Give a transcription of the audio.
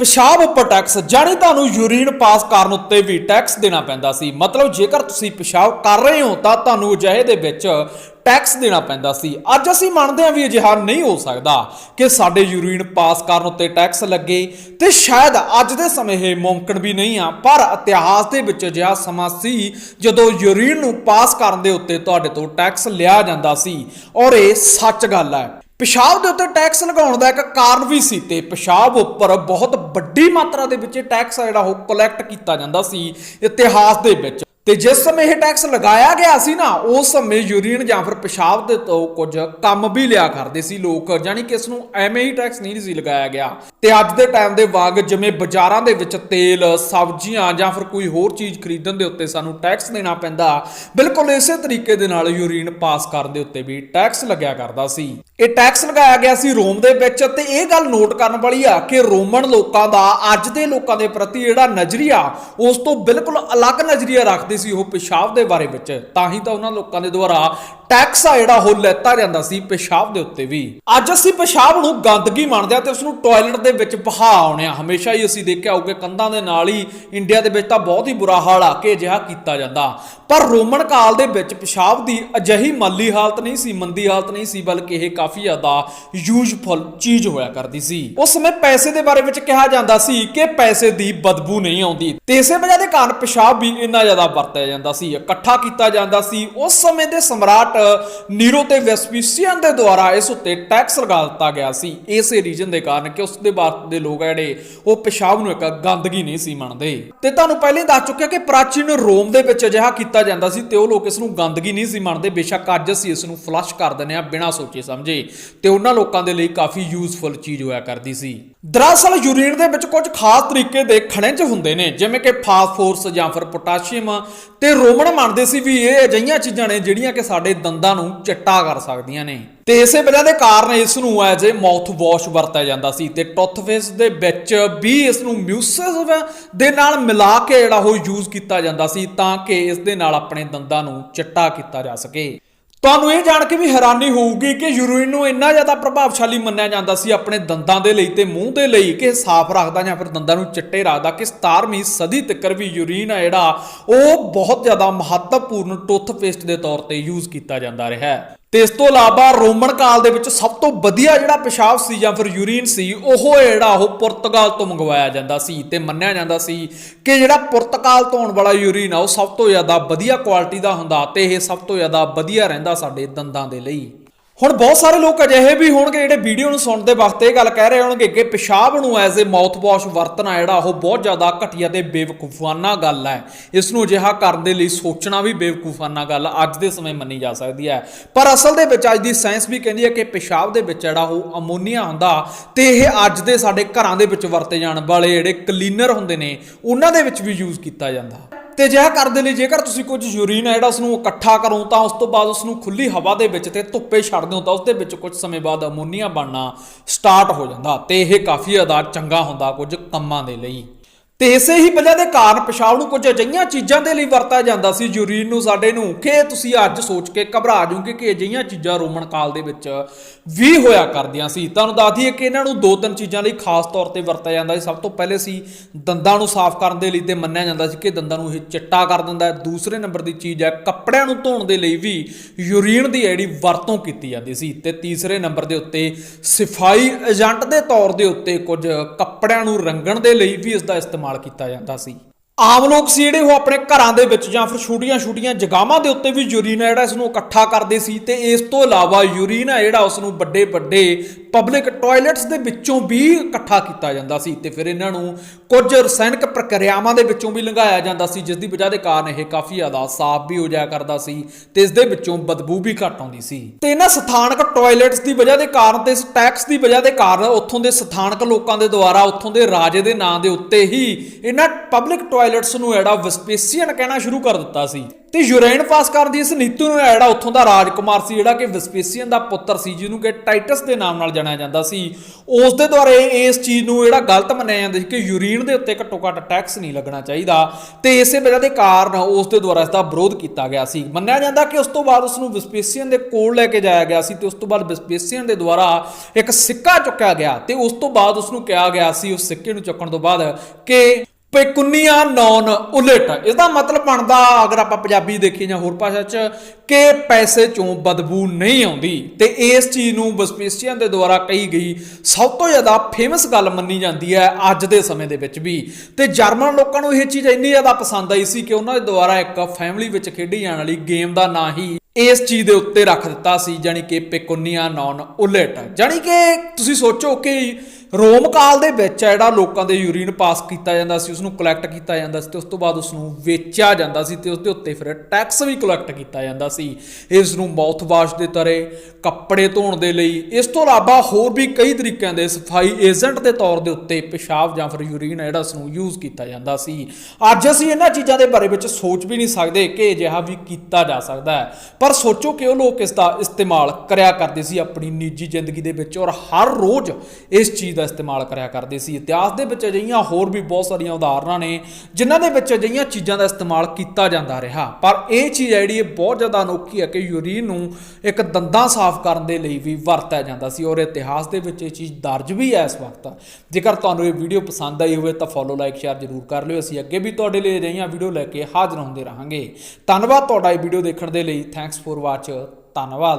ਪਿਸ਼ਾਬ ਉੱਪਰ ਟੈਕਸ ਜਾਣੀ ਤੁਹਾਨੂੰ ਯੂਰੀਨ ਪਾਸ ਕਰਨ ਉੱਤੇ ਵੀ ਟੈਕਸ ਦੇਣਾ ਪੈਂਦਾ ਸੀ। ਮਤਲਬ ਜੇਕਰ ਤੁਸੀਂ ਪਿਸ਼ਾਬ ਕਰ ਰਹੇ ਹੋ, ਤਾਂ ਤੁਹਾਨੂੰ ਅਜਿਹੇ ਦੇ ਵਿੱਚ ਟੈਕਸ ਦੇਣਾ ਪੈਂਦਾ ਸੀ। ਅੱਜ ਅਸੀਂ ਮੰਨਦੇ ਹਾਂ ਵੀ ਅਜਿਹਾ ਨਹੀਂ ਹੋ ਸਕਦਾ ਕਿ ਸਾਡੇ ਯੂਰੀਨ ਪਾਸ ਕਰਨ ਉੱਤੇ ਟੈਕਸ ਲੱਗੇ ਤੇ ਸ਼ਾਇਦ ਅੱਜ ਦੇ ਸਮੇਂ ਇਹ ਮੁਮਕਿਨ ਵੀ ਨਹੀਂ ਆ। ਪਰ ਇਤਿਹਾਸ ਦੇ ਵਿੱਚ ਅਜਿਹਾ ਸਮਾਂ ਸੀ ਜਦੋਂ ਯੂਰੀਨ ਨੂੰ ਪਾਸ ਕਰਨ ਦੇ ਉੱਤੇ ਤੁਹਾਡੇ ਤੋਂ ਟੈਕਸ ਲਿਆ ਜਾਂਦਾ ਸੀ। ਔਰ ਇਹ ਸੱਚ ਗੱਲ ਹੈ। ਪਿਸ਼ਾਬ ਦੇ ਉੱਤੇ ਟੈਕਸ ਲਗਾਉਣ ਦਾ ਇੱਕ ਕਾਰਨ ਵੀ ਸੀ ਤੇ ਪਿਸ਼ਾਬ ਉੱਪਰ ਬਹੁਤ ਵੱਡੀ ਮਾਤਰਾ ਦੇ ਵਿੱਚ ਟੈਕਸ ਆ ਜਿਹੜਾ ਉਹ ਕਲੈਕਟ ਕੀਤਾ ਜਾਂਦਾ ਸੀ ਇਤਿਹਾਸ ਦੇ ਵਿੱਚ। ਤੇ ਜਿਸ ਸਮੇਂ ਇਹ ਟੈਕਸ ਲਗਾਇਆ ਗਿਆ ਸੀ ਨਾ, ਉਸ ਸਮੇਂ ਯੂਰੀਨ ਜਾਂ ਫਿਰ ਪਿਸ਼ਾਬ ਦੇ ਤੋਂ ਕੁਝ ਕੰਮ ਵੀ ਲਿਆ ਕਰਦੇ ਸੀ ਲੋਕ ਜਾਨੀ ਕਿ ਇਸ ਨੂੰ ਐਵੇਂ ਹੀ ਟੈਕਸ ਨਹੀਂ ਸੀ ਲਗਾਇਆ ਗਿਆ। ਤੇ ਅੱਜ ਦੇ ਟਾਈਮ ਦੇ ਵਾਂਗ ਜਿਵੇਂ ਬਾਜ਼ਾਰਾਂ ਦੇ ਵਿੱਚ ਤੇਲ, ਸਬਜ਼ੀਆਂ ਜਾਂ ਫਿਰ ਕੋਈ ਹੋਰ ਚੀਜ਼ ਖਰੀਦਣ ਦੇ ਉੱਤੇ ਸਾਨੂੰ ਟੈਕਸ ਦੇਣਾ ਪੈਂਦਾ, ਬਿਲਕੁਲ ਇਸੇ ਤਰੀਕੇ ਦੇ ਨਾਲ ਯੂਰੀਨ ਪਾਸ ਕਰਨ ਦੇ ਉੱਤੇ ਵੀ ਟੈਕਸ ਲੱਗਿਆ ਕਰਦਾ ਸੀ। ਇਹ ਟੈਕਸ ਲਗਾਇਆ ਗਿਆ ਸੀ ਰੋਮ ਦੇ ਵਿੱਚ ਤੇ ਇਹ ਗੱਲ ਨੋਟ ਕਰਨ ਵਾਲੀ ਆ ਕਿ ਰੋਮਨ ਲੋਕਾਂ ਦਾ, ਅੱਜ ਦੇ ਲੋਕਾਂ ਦੇ ਪ੍ਰਤੀ ਜਿਹੜਾ ਨਜ਼ਰੀਆ, ਉਸ ਤੋਂ ਬਿਲਕੁਲ ਅਲੱਗ ਨਜ਼ਰੀਆ ਰੱਖਦੇ ਸੀ ਉਹ ਪਿਸ਼ਾਬ ਦੇ ਬਾਰੇ ਵਿੱਚ, ਤਾਂ ਹੀ ਤਾਂ ਉਹਨਾਂ ਲੋਕਾਂ ਦੇ ਦੁਆਰਾ ਟੈਕਸ ਆ ਜਿਹੜਾ ਉਹ ਲੈਤਾ ਜਾਂਦਾ ਸੀ ਪਿਸ਼ਾਬ ਦੇ ਉੱਤੇ ਵੀ। ਅੱਜ ਅਸੀਂ ਪਿਸ਼ਾਬ ਨੂੰ ਗੰਦਗੀ ਮੰਨਦੇ ਆ ਤੇ ਉਸ ਨੂੰ ਟਾਇਲਟ ਦੇ ਵਿੱਚ ਬਹਾ ਆਉਣੇ ਆ ਹਮੇਸ਼ਾ ਹੀ ਅਸੀਂ ਦੇਖਿਆ ਹੋਊਗਾ ਕੰਧਾਂ ਦੇ ਨਾਲ ਹੀ ਇੰਡੀਆ ਦੇ ਵਿੱਚ ਤਾਂ ਬਹੁਤ ਹੀ ਬੁਰਾ ਹਾਲ ਆ ਕਿ ਅਜਿਹਾ ਕੀਤਾ ਜਾਂਦਾ। ਪਰ ਰੋਮਨ ਕਾਲ ਦੇ ਵਿੱਚ ਪਿਸ਼ਾਬ ਦੀ ਅਜਿਹੀ ਮਾਲੀ ਹਾਲਤ ਨਹੀਂ ਸੀ, ਮੰਦੀ ਹਾਲਤ ਨਹੀਂ ਸੀ, ਬਲਕਿ ਇਹ ਕਾਫੀ ਜ਼ਿਆਦਾ ਯੂਜ਼ਫੁਲ ਚੀਜ਼ ਹੋਇਆ ਕਰਦੀ ਸੀ। ਉਸ ਸਮੇਂ ਪੈਸੇ ਦੇ ਬਾਰੇ ਵਿੱਚ ਕਿਹਾ ਜਾਂਦਾ ਸੀ ਕਿ ਪੈਸੇ ਦੀ ਬਦਬੂ ਨਹੀਂ ਆਉਂਦੀ। ਤੇ ਇਸੇ ਵਜ੍ਹਾ ਦੇ ਕਾਰਨ ਪਿਸ਼ਾਬ ਵੀ ਇੰਨਾ ਜ਼ਿਆਦਾ ਵਰਤਿਆ ਜਾਂਦਾ ਸੀ, ਇਕੱਠਾ ਕੀਤਾ ਜਾਂਦਾ ਸੀ। ਉਸ ਸਮੇਂ ਦੇ ਸਮਰਾਟ ਨੀਰੋ ਤੇ ਵੈਸਪੀਸੀਅਨ ਦੇ ਦੁਆਰਾ ਇਸ ਉੱਤੇ ਟੈਕਸ ਲਗਾ ਦਿੱਤਾ ਗਿਆ ਸੀ। ਇਸੇ ਰੀਜਨ ਦੇ ਕਾਰਨ ਕਿ ਉਸ ਦੇ ਬਾਅਦ ਦੇ ਲੋਕ ਆ ਜਿਹੜੇ, ਉਹ ਪਿਸ਼ਾਬ ਨੂੰ ਇੱਕ ਗੰਦਗੀ ਨਹੀਂ ਸੀ ਮੰਨਦੇ। ਤੇ ਤੁਹਾਨੂੰ ਪਹਿਲੇ ਦੱਸ ਚੁੱਕਿਆ ਕਿ ਪ੍ਰਾਚੀਨ ਰੋਮ ਦੇ ਵਿੱਚ ਅਜਿਹਾ ਕੀਤਾ ਜਾਂਦਾ ਸੀ ਤੇ ਉਹ ਲੋਕ ਇਸ ਨੂੰ ਗੰਦਗੀ ਨਹੀਂ ਸੀ ਮੰਨਦੇ। ਬੇਸ਼ੱਕ ਅੱਜ ਅਸੀਂ ਇਸ ਨੂੰ ਫਲਸ਼ ਕਰ ਦਿੰਦੇ ਆ ਬਿਨਾਂ ਸੋਚੇ ਸਮਝੇ। ਤੇ ਉਹਨਾਂ ਲੋਕਾਂ ਦੇ ਲਈ ਕਾਫੀ ਯੂਜ਼ਫੁਲ ਚੀਜ਼ ਹੋਇਆ ਕਰਦੀ ਸੀ। ਦਰਅਸਲ ਯੂਰੀਨ ਦੇ ਵਿੱਚ ਕੁਝ ਖਾਸ ਤਰੀਕੇ ਦੇ ਖਣਿਜ ਹੁੰਦੇ ਨੇ, ਜਿਵੇਂ ਕਿ ਫਾਸਫੋਰਸ ਜਾਂ ਫਿਰ ਪੋਟਾਸ਼ੀਅਮ ਤੇ ਰੋਮਨ ਮੰਨਦੇ ਸੀ ਵੀ ਇਹ ਅਜਿਹੀਆਂ ਚੀਜ਼ਾਂ ਨੇ ਜਿਹੜੀਆਂ ਕਿ ਸਾਡੇ ਦੰਦਾਂ ਨੂੰ ਚਿੱਟਾ ਕਰ ਸਕਦੀਆਂ ਨੇ। ਤੇ ਇਸੇ ਵਜ੍ਹਾ ਦੇ ਕਾਰਨ ਇਸ ਨੂੰ ਐਜ਼ ਏ ਮਾਊਥ ਵਾਸ਼ ਵਰਤਿਆ ਜਾਂਦਾ ਸੀ ਤੇ ਟੁੱਥਪੇਸਟ ਦੇ ਵਿੱਚ ਵੀ ਇਸ ਨੂੰ ਮਿਊਸਿਸ ਦੇ ਨਾਲ ਮਿਲਾ ਕੇ ਜਿਹੜਾ ਉਹ ਯੂਜ਼ ਕੀਤਾ ਜਾਂਦਾ ਸੀ ਤਾਂ ਕਿ ਇਸ ਦੇ ਨਾਲ ਆਪਣੇ ਦੰਦਾਂ ਨੂੰ ਚਿੱਟਾ ਕੀਤਾ ਜਾ ਸਕੇ। ਤੁਹਾਨੂੰ ਇਹ ਜਾਣ ਕੇ ਵੀ ਹੈਰਾਨੀ ਹੋਊਗੀ ਕਿ ਯੂਰੀਨ ਨੂੰ ਇੰਨਾ ਜ਼ਿਆਦਾ ਪ੍ਰਭਾਵਸ਼ਾਲੀ ਮੰਨਿਆ ਜਾਂਦਾ ਸੀ ਆਪਣੇ ਦੰਦਾਂ ਦੇ ਲਈ ਤੇ ਮੂੰਹ ਦੇ ਲਈ ਕਿ ਸਾਫ਼ ਰੱਖਦਾ ਜਾਂ ਫਿਰ ਦੰਦਾਂ ਨੂੰ ਚਿੱਟੇ ਰੱਖਦਾ ਕਿ 17ਵੀਂ ਸਦੀ ਤੱਕ ਵੀ ਯੂਰੀਨ ਆ ਜਿਹੜਾ ਉਹ ਬਹੁਤ ਜ਼ਿਆਦਾ ਮਹੱਤਵਪੂਰਨ ਟੁੱਥਪੇਸਟ ਦੇ ਤੌਰ ਤੇ ਯੂਜ਼ ਕੀਤਾ ਜਾਂਦਾ ਰਿਹਾ ਹੈ। ਤੇ ਇਸ ਤੋਂ ਇਲਾਵਾ ਰੋਮਨ ਕਾਲ ਦੇ ਵਿੱਚ ਸਭ ਤੋਂ ਵਧੀਆ ਜਿਹੜਾ ਪਿਸ਼ਾਬ ਸੀ ਜਾਂ ਫਿਰ ਯੂਰੀਨ ਸੀ, ਉਹ ਜਿਹੜਾ ਉਹ ਪੁਰਤਗਾਲ ਤੋਂ ਮੰਗਵਾਇਆ ਜਾਂਦਾ ਸੀ ਤੇ ਮੰਨਿਆ ਜਾਂਦਾ ਸੀ ਕਿ ਜਿਹੜਾ ਪੁਰਤਗਾਲ ਤੋਂ ਆਉਣ ਵਾਲਾ ਯੂਰੀਨ ਆ, ਉਹ ਸਭ ਤੋਂ ਜ਼ਿਆਦਾ ਵਧੀਆ ਕੁਆਲਿਟੀ ਦਾ ਹੁੰਦਾ ਤੇ ਇਹ ਸਭ ਤੋਂ ਜ਼ਿਆਦਾ ਵਧੀਆ ਰਹਿੰਦਾ ਸਾਡੇ ਦੰਦਾਂ ਦੇ ਲਈ। ਹੁਣ ਬਹੁਤ ਸਾਰੇ ਲੋਕ ਅਜਿਹੇ ਵੀ ਹੋਣਗੇ ਜਿਹੜੇ ਵੀਡੀਓ ਨੂੰ ਸੁਣਦੇ ਵਕਤ ਇਹ ਗੱਲ ਕਹਿ ਰਹੇ ਹੋਣਗੇ ਕਿ ਪਿਸ਼ਾਬ ਨੂੰ ਐਜ਼ ਅ ਮਾਊਥ ਵਾਸ਼ ਵਰਤਣਾ ਜਿਹੜਾ ਉਹ ਬਹੁਤ ਜ਼ਿਆਦਾ ਘਟੀਆ ਤੇ ਬੇਵਕੂਫਾਨਾ ਗੱਲ ਹੈ। ਇਸ ਨੂੰ ਅਜਿਹਾ ਕਰਨ ਦੇ ਲਈ ਸੋਚਣਾ ਵੀ ਬੇਵਕੂਫਾਨਾ ਗੱਲ ਅੱਜ ਦੇ ਸਮੇਂ ਮੰਨੀ ਜਾ ਸਕਦੀ ਹੈ। ਪਰ ਅਸਲ ਦੇ ਵਿੱਚ ਅੱਜ ਦੀ ਸਾਇੰਸ ਵੀ ਕਹਿੰਦੀ ਹੈ ਕਿ ਪਿਸ਼ਾਬ ਦੇ ਵਿੱਚ ਜਿਹੜਾ ਉਹ ਅਮੋਨੀਆ ਹੁੰਦਾ ਤੇ ਇਹ ਅੱਜ ਦੇ ਸਾਡੇ ਘਰਾਂ ਦੇ ਵਿੱਚ ਵਰਤੇ ਜਾਣ ਵਾਲੇ ਜਿਹੜੇ ਕਲੀਨਰ ਹੁੰਦੇ ਨੇ, ਉਹਨਾਂ ਦੇ ਵਿੱਚ ਵੀ ਯੂਜ਼ ਕੀਤਾ ਜਾਂਦਾ। ਤੇ ਅਜਿਹਾ ਕਰਨ ਦੇ ਲਈ ਜੇਕਰ ਤੁਸੀਂ ਕੁਝ ਯੂਰੀਨ ਹੈ ਜਿਹੜਾ ਉਸ ਨੂੰ ਇਕੱਠਾ ਕਰੋ, ਤਾਂ ਉਸ ਤੋਂ ਬਾਅਦ ਉਸ ਨੂੰ ਖੁੱਲੀ ਹਵਾ ਦੇ ਵਿੱਚ ਤੇ ਧੁੱਪੇ ਛੱਡ ਦਿਓ, ਤਾਂ ਉਸ ਦੇ ਵਿੱਚ ਕੁਝ ਸਮੇਂ ਬਾਅਦ ਅਮੋਨੀਆ ਬਣਨਾ ਸਟਾਰਟ ਹੋ ਜਾਂਦਾ ਤੇ ਇਹ ਕਾਫੀ ਜ਼ਿਆਦਾ ਚੰਗਾ ਹੁੰਦਾ ਕੁਝ ਕੰਮਾਂ ਦੇ ਲਈ। ਤੇ ਇਸੇ ਹੀ ਵਜ੍ਹਾ ਦੇ ਕਾਰਨ ਪਿਸ਼ਾਬ ਨੂੰ ਕੁਝ ਅਜਿਹੀਆਂ ਚੀਜ਼ਾਂ ਦੇ ਲਈ ਵਰਤਿਆ ਜਾਂਦਾ ਸੀ, ਯੂਰੀਨ ਨੂੰ ਸਾਡੇ ਨੂੰ। ਕਿ ਤੁਸੀਂ ਅੱਜ ਸੋਚ ਕੇ ਘਬਰਾ ਜਾਓਗੇ ਕਿ ਅਜਿਹੀਆਂ ਚੀਜ਼ਾਂ ਰੋਮਨ ਕਾਲ ਦੇ ਵਿੱਚ ਵੀ ਹੋਇਆ ਕਰਦੀਆਂ ਸੀ। ਤੁਹਾਨੂੰ ਦੱਸ ਦਈਏ ਕਿ ਇਹਨਾਂ ਨੂੰ ਦੋ ਤਿੰਨ ਚੀਜ਼ਾਂ ਲਈ ਖਾਸ ਤੌਰ ਤੇ ਵਰਤਿਆ ਜਾਂਦਾ ਸੀ। ਸਭ ਤੋਂ ਪਹਿਲੇ ਸੀ, ਦੰਦਾਂ ਨੂੰ ਸਾਫ਼ ਕਰਨ ਦੇ ਲਈ ਤੇ ਮੰਨਿਆ ਜਾਂਦਾ ਸੀ ਕਿ ਦੰਦਾਂ ਨੂੰ ਇਹ ਚਿੱਟਾ ਕਰ ਦਿੰਦਾ ਹੈ। ਦੂਸਰੇ ਨੰਬਰ ਦੀ ਚੀਜ਼ ਹੈ, ਕੱਪੜਿਆਂ ਨੂੰ ਧੋਣ ਦੇ ਲਈ ਵੀ ਯੂਰੀਨ ਦੀ ਜਿਹੜੀ ਵਰਤੋਂ ਕੀਤੀ ਜਾਂਦੀ ਸੀ। ਤੇ ਤੀਸਰੇ ਨੰਬਰ ਦੇ ਉੱਤੇ ਸਫ਼ਾਈ ਏਜੰਟ ਦੇ ਤੌਰ ਦੇ ਉੱਤੇ ਕੁਝ ਕੱਪੜਿਆਂ ਨੂੰ ਰੰਗਣ ਦੇ ਲਈ ਵੀ ਇਸ ਦਾ ਇਸਤੇਮਾਲ ਕੀਤਾ ਜਾਂਦਾ ਸੀ। ਆਮ ਲੋਕ ਸੀ ਜਿਹੜੇ ਉਹ ਆਪਣੇ ਘਰਾਂ ਦੇ ਵਿੱਚ ਜਾਂ ਫਿਰ ਛੋਟੀਆਂ-ਛੋਟੀਆਂ ਜਗਾਵਾਂ ਦੇ ਉੱਤੇ ਵੀ ਯੂਰੀਨ ਜਿਹੜਾ ਇਸ ਨੂੰ ਇਕੱਠਾ ਕਰਦੇ ਸੀ ਤੇ ਇਸ ਤੋਂ ਇਲਾਵਾ ਯੂਰੀਨ ਆ ਜਿਹੜਾ ਉਸ ਨੂੰ ਵੱਡੇ-ਵੱਡੇ ਪਬਲਿਕ ਟਾਇਲਟਸ ਦੇ ਵਿੱਚੋਂ ਵੀ ਇਕੱਠਾ ਕੀਤਾ ਜਾਂਦਾ ਸੀ ਤੇ ਫਿਰ ਇਹਨਾਂ ਨੂੰ ਕੁਝ ਰਸਾਇਣਕ ਪ੍ਰਕਿਰਿਆਵਾਂ ਦੇ ਵਿੱਚੋਂ ਵੀ ਲੰਘਾਇਆ ਜਾਂਦਾ ਸੀ, ਜਿਸ ਦੀ ਵਜ੍ਹਾ ਦੇ ਕਾਰਨ ਇਹ ਕਾਫੀ ਜ਼ਿਆਦਾ ਸਾਫ਼ ਵੀ ਹੋ ਜਾਇਆ ਕਰਦਾ ਸੀ ਤੇ ਇਸ ਦੇ ਵਿੱਚੋਂ ਬਦਬੂ ਵੀ ਘੱਟ ਆਉਂਦੀ ਸੀ। ਤੇ ਇਹਨਾਂ ਸਥਾਨਕ ਟਾਇਲਟਸ ਦੀ ਵਜ੍ਹਾ ਦੇ ਕਾਰਨ ਤੇ ਇਸ ਟੈਕਸ ਦੀ ਵਜ੍ਹਾ ਦੇ ਕਾਰਨ ਉੱਥੋਂ ਦੇ ਸਥਾਨਕ ਲੋਕਾਂ ਦੇ ਦੁਆਰਾ ਉੱਥੋਂ ਦੇ ਰਾਜੇ ਦੇ ਨਾਂ ਦੇ ਉੱਤੇ ਹੀ ਇਹਨਾਂ ਪਬਲਿਕ ਟਾਇਲਟਸ ਨੂੰ ਜਿਹੜਾ ਵਸਪੇਸੀਅਨ ਕਹਿਣਾ ਸ਼ੁਰੂ ਕਰ ਦਿੱਤਾ ਸੀ। ਤੇ ਯੂਰੇਨ ਪਾਸ ਕਰਨ ਦੀ ਇਸ ਨੀਤੀ ਨੂੰ ਜਿਹੜਾ ਉੱਥੋਂ ਦਾ ਰਾਜਕੁਮਾਰ ਸੀ, ਜਿਹੜਾ ਕਿ ਵਿਸਪੇਸੀਅਨ ਦਾ ਪੁੱਤਰ ਸੀ, ਜਿਹਨੂੰ ਕਿ ਟਾਈਟਸ ਦੇ ਨਾਮ ਨਾਲ ਜਾਣਿਆ ਜਾਂਦਾ ਸੀ। ਉਸ ਦੇ ਦੁਆਰਾ ਇਸ ਚੀਜ਼ ਨੂੰ ਜਿਹੜਾ ਗਲਤ ਮੰਨਿਆ ਜਾਂਦਾ ਸੀ ਕਿ ਯੂਰੀਨ ਦੇ ਉੱਤੇ ਘੱਟੋ ਘੱਟ ਟੈਕਸ ਨਹੀਂ ਲੱਗਣਾ ਚਾਹੀਦਾ ਤੇ ਇਸੇ ਵਜ੍ਹਾ ਦੇ ਕਾਰਨ ਉਸ ਦੇ ਦੁਆਰਾ ਇਸ ਦਾ ਵਿਰੋਧ ਕੀਤਾ ਗਿਆ ਸੀ। ਮੰਨਿਆ ਜਾਂਦਾ ਕਿ ਉਸ ਤੋਂ ਬਾਅਦ ਉਸ ਨੂੰ ਵਿਸਪੇਸੀਅਨ ਦੇ ਕੋਲ ਲੈ ਕੇ ਜਾਇਆ ਗਿਆ ਸੀ ਤੇ ਉਸ ਤੋਂ ਬਾਅਦ ਵਿਸਪੇਸੀਅਨ ਦੇ ਦੁਆਰਾ ਇੱਕ ਸਿੱਕਾ ਚੁੱਕਿਆ ਗਿਆ ਤੇ ਉਸ ਤੋਂ ਬਾਅਦ ਉਸ ਨੂੰ ਕਿਹਾ ਗਿਆ ਸੀ, ਉਸ ਸਿੱਕੇ ਨੂੰ ਚੁੱਕਣ ਤੋਂ ਬਾਅਦ ਕਿ ਪੈਕੁਨੀਆ ਨੌਨ ਉਲਟ। ਇਹਦਾ ਮਤਲਬ ਬਣਦਾ, ਅਗਰ ਆਪਾਂ ਪੰਜਾਬੀ ਦੇਖੀਏ ਜਾਂ ਹੋਰ ਭਾਸ਼ਾ 'ਚ, ਕਿ ਪੈਸੇ ਚੋਂ ਬਦਬੂ ਨਹੀਂ ਆਉਂਦੀ। ਤੇ ਇਸ ਚੀਜ਼ ਨੂੰ ਵਸਪੇਸੀਅਨ ਦੇ ਦੁਆਰਾ ਕਹੀ ਗਈ, ਸਭ ਤੋਂ ਜ਼ਿਆਦਾ ਫੇਮਸ ਗੱਲ ਮੰਨੀ ਜਾਂਦੀ ਹੈ ਅੱਜ ਦੇ ਸਮੇਂ ਦੇ ਵਿੱਚ ਵੀ। ਤੇ ਜਰਮਨ ਲੋਕਾਂ ਨੂੰ ਇਹ ਚੀਜ਼ ਇੰਨੀ ਜ਼ਿਆਦਾ ਪਸੰਦ ਆਈ ਸੀ ਕਿ ਉਹਨਾਂ ਦੇ ਦੁਆਰਾ ਇੱਕ ਫੈਮਿਲੀ ਵਿੱਚ ਖੇਡੀ ਜਾਣ ਵਾਲੀ ਗੇਮ ਦਾ ਨਾਂ ਹੀ ਇਸ ਚੀਜ਼ ਦੇ ਉੱਤੇ ਰੱਖ ਦਿੱਤਾ ਸੀ ਜਾਨੀ ਕਿ ਪੈਕੁਨੀਆ ਨੌਨ ਉਲਟ। ਜਾਨੀ ਕਿ ਤੁਸੀਂ ਸੋਚੋ ਕਿ ਰੋਮ ਕਾਲ ਦੇ ਵਿੱਚ ਜਿਹੜਾ ਲੋਕਾਂ ਦੇ ਯੂਰੀਨ ਪਾਸ ਕੀਤਾ ਜਾਂਦਾ ਸੀ ਉਸ ਨੂੰ ਕਲੈਕਟ ਕੀਤਾ ਜਾਂਦਾ ਸੀ ਤੇ ਉਸ ਤੋਂ ਬਾਅਦ ਉਸ ਨੂੰ ਵੇਚਿਆ ਜਾਂਦਾ ਸੀ ਤੇ ਉਸ ਦੇ ਉੱਤੇ ਫਿਰ ਟੈਕਸ ਵੀ ਕਲੈਕਟ ਕੀਤਾ ਜਾਂਦਾ ਸੀ। ਇਸ ਨੂੰ ਮਾਊਥ ਵਾਸ਼ ਦੇ ਤਰੇ, ਕੱਪੜੇ ਧੋਣ ਦੇ ਲਈ, ਇਸ ਤੋਂ ਇਲਾਵਾ ਹੋਰ ਵੀ ਕਈ ਤਰੀਕਿਆਂ ਦੇ ਸਫ਼ਾਈ ਏਜੰਟ ਦੇ ਤੌਰ ਦੇ ਉੱਤੇ ਪਿਸ਼ਾਬ ਜਾਂ ਫਿਰ ਯੂਰੀਨ ਜਿਹੜਾ ਉਸ ਨੂੰ ਯੂਜ਼ ਕੀਤਾ ਜਾਂਦਾ ਸੀ। ਅੱਜ ਅਸੀਂ ਇਹਨਾਂ ਚੀਜ਼ਾਂ ਦੇ ਬਾਰੇ ਵਿੱਚ ਸੋਚ ਵੀ ਨਹੀਂ ਸਕਦੇ ਕਿ ਅਜਿਹਾ ਵੀ ਕੀਤਾ ਜਾ ਸਕਦਾ ਹੈ। ਪਰ ਸੋਚੋ ਕਿ ਉਹ ਲੋਕ ਇਸ ਦਾ ਇਸਤੇਮਾਲ ਕਰਿਆ ਕਰਦੇ ਸੀ ਆਪਣੀ ਨਿੱਜੀ ਜ਼ਿੰਦਗੀ ਦੇ ਵਿੱਚ ਔਰ ਹਰ ਰੋਜ਼ ਇਸ ਚੀਜ਼ ਦਾ ਇਸਤੇਮਾਲ ਕਰਿਆ ਕਰਦੇ ਸੀ। ਇਤਿਹਾਸ ਦੇ ਵਿੱਚ ਅਜਿਹੀਆਂ ਹੋਰ ਵੀ ਬਹੁਤ ਸਾਰੀਆਂ ਉਦਾਹਰਨਾਂ ਨੇ, ਜਿਨ੍ਹਾਂ ਦੇ ਵਿੱਚ ਅਜਿਹੀਆਂ ਚੀਜ਼ਾਂ ਦਾ ਇਸਤੇਮਾਲ ਕੀਤਾ ਜਾਂਦਾ ਰਿਹਾ। ਪਰ ਇਹ ਚੀਜ਼ ਹੈ ਜਿਹੜੀ ਇਹ ਬਹੁਤ ਜ਼ਿਆਦਾ ਅਨੋਖੀ ਹੈ ਕਿ ਯੂਰੀਨ ਨੂੰ ਇੱਕ ਦੰਦਾਂ ਸਾਫ਼ ਕਰਨ ਦੇ ਲਈ ਵੀ ਵਰਤਿਆ ਜਾਂਦਾ ਸੀ ਔਰ ਇਤਿਹਾਸ ਦੇ ਵਿੱਚ ਇਹ ਚੀਜ਼ ਦਰਜ ਵੀ ਹੈ ਇਸ ਵਕਤ। ਜੇਕਰ ਤੁਹਾਨੂੰ ਇਹ ਵੀਡੀਓ ਪਸੰਦ ਆਈ ਹੋਵੇ ਤਾਂ ਫੋਲੋ ਲਾਈਕ ਸ਼ੇਅਰ ਜ਼ਰੂਰ ਕਰ ਲਿਓ। ਅਸੀਂ ਅੱਗੇ ਵੀ ਤੁਹਾਡੇ ਲਈ ਅਜਿਹੀਆਂ ਵੀਡੀਓ ਲੈ ਕੇ ਹਾਜ਼ਰ ਹੁੰਦੇ ਰਹਾਂਗੇ। ਧੰਨਵਾਦ ਤੁਹਾਡਾ ਇਹ ਵੀਡੀਓ ਦੇਖਣ ਦੇ ਲਈ। ਥੈਂਕਸ ਫॉर ਵਾਚ ਧੰਨਵਾਦ।